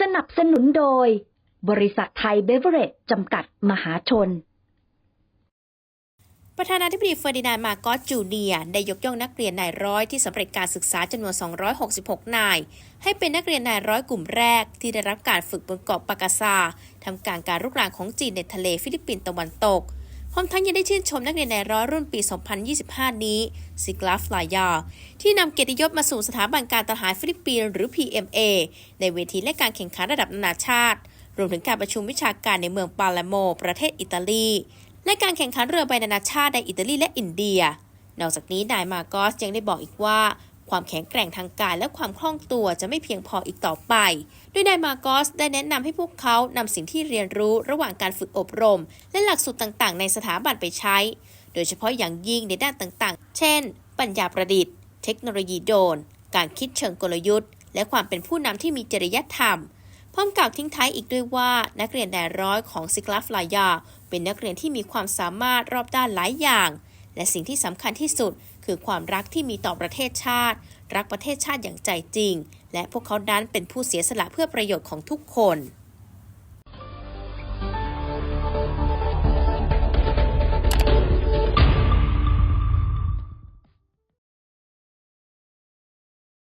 สนับสนุนโดย บริษัทไทยเบเวอเรจจำกัดมหาชน ประธานาธิบดีเฟอร์ดินานด์มาโกอสจูเนียได้ยกย่องนักเรียนนายร้อยที่สำเร็จการศึกษาจำนวน 266 นาย ให้เป็นนักเรียนนายร้อยกลุ่มแรก ที่ได้รับการฝึกบนเกาะปากาซาทำการการรุกรานของจีนในทะเลฟิลิปปินส์ตะวันตก พร้อมทั้งยังได้ชื่นชมนักเรียนนายร้อยรุ่นปี 2025 นี้ซิกลาฟลายา ที่นำเกียรติยศมาสู่สถาบันการทหารฟิลิปปินส์หรือ PMA ในเวทีและการแข่งขันระดับนานาชาติ รวมถึงการประชุมวิชาการในเมืองปาเลโม ประเทศอิตาลี และการแข่งขันเรือใบนานาชาติในอิตาลีและอินเดีย นอกจากนี้นายมาโกสยังได้บอกอีกว่า ความแข็งแกร่งทางกายและความคล่องตัวจะไม่เพียงพออีกต่อไป โดยนายมาโกอสได้แนะนำให้พวกเขานำสิ่งที่เรียนรู้ระหว่างการฝึกอบรม และหลักสูตรต่างๆ ในสถาบันไปใช้ โดยเฉพาะอย่างยิ่งในด้านต่างๆ เช่น ปัญญาประดิษฐ์ เทคโนโลยีโดรนการคิดเชิงกลยุทธ์ และความเป็นผู้นำที่มีจริยธรรมพร้อมกล่าวทิ้งท้ายอีกด้วยว่านักเรียนนายร้อยของซิกลาฟลายาเป็นนักเรียนที่มีความสามารถรอบด้านหลายอย่าง และสิ่งที่สำคัญที่สุด คือความรักที่มีต่อประเทศชาติ รักประเทศชาติอย่างใจจริง และพวกเขานั้นเป็นผู้เสียสละเพื่อประโยชน์ของทุกคน